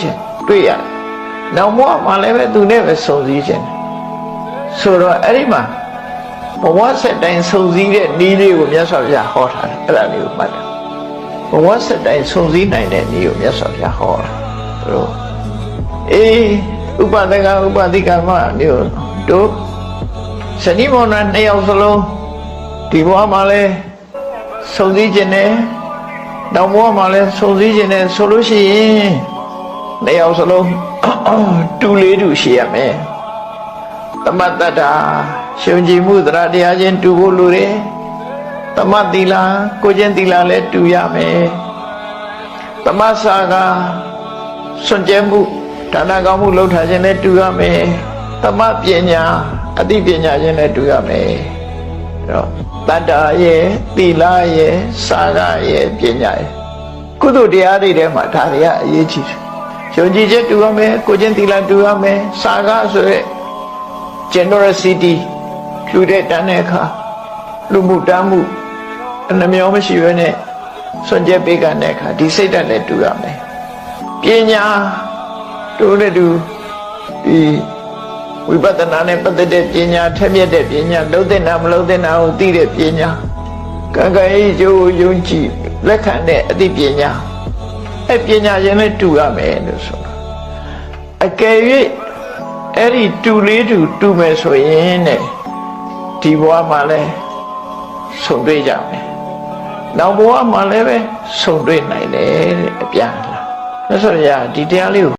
ခြင်းတွေ့ရတယ်နောက်ဘဝမှာလည်းပဲသူနဲ့ပဲစုံစည်းခြင်းဆိုတော့အဲ့ဒီမှာဘဝဆက်တိုင်းစုံစည်းတဲ့နည်းလေးကိုမြတ်စွာဘုရားဟောထားတယ်အဲ့ဒါလေးကိုမှတ်တယ်ဘဝဆက်တိုင်းစုံစည်းနိုင်တဲ့နည်းကိုမြတ်စွာဘုရားဟောတာသူတို့အေးဥပဒကဥပဒိကမမျိုးတို့ဇနီးမောင်နှံနှစ်ယောက်စလုံးဒီဘဝမှာလဲစုံစည်းခြင်းနဲ့နောက်ဘဝမှာလဲစုံစည်းခြင်းနဲ့ဆိုလို့ရှိရင် နှစ်ယောက်စလုံးတူလေးတူရှိရမယ်သမတ္တတာရှင်ကြည်မှုသရတရားချင်းတူဖို့လိုတယ်သမတ်သီလာကိုချင်းသီလာလည်းတူရမယ်သမတ်စာကစွန့်ကြဲမှုဒါနကောင်းမှုလုပ်ထားခြင်းလည်းတူရမယ်သမတ်ပညာအသိပညာချင်းလည်းတူရမယ်အဲ့တော့တတ္တာရဲ့သီလာရဲ့စာကရဲ့ပညာရဲ့ကုသိုလ်တရားတွေထဲမှာဒါတွေကအရေးကြီးတယ် ယုံကြည်ချက်တူရမယ်ကိုချင်းသီလာတူရမယ်စာကဆိုရဲ generosity လူတဲ့တန်းတဲ့အခါလူမှုတမ်းမှုအနှမျောမရှိဘဲနဲ့စွန့်ကြဲပေးကန်တဲ့အခါဒီစိတ်ဓာတ်လည်းတူရမယ်ပညာတို့နဲ့တူဒီဝိပဿနာနဲ့ပတ်သက်တဲ့ပညာထက်မြက်တဲ့ပညာလုံးတဲ့နာမလုံးတဲ့နာကိုသိတဲ့ပညာကံကံဤကျိုးယုံကြည်လက်ခံတဲ့အသိပညာ အဲ့ပညာရင်လည်းတူရမယ်လို့ဆိုတာအကယ်၍အဲ့ဒီတူလေးတူတူမယ်ဆိုရင်တဲ့ဒီဘဝမှာလဲဆုံတွေ့ကြမယ်နောက်ဘဝမှာလည်းပဲဆုံတွေ့နိုင်တယ်တဲ့အပြန်လာမြတ်စွာဘုရားဒီတရားလေးကို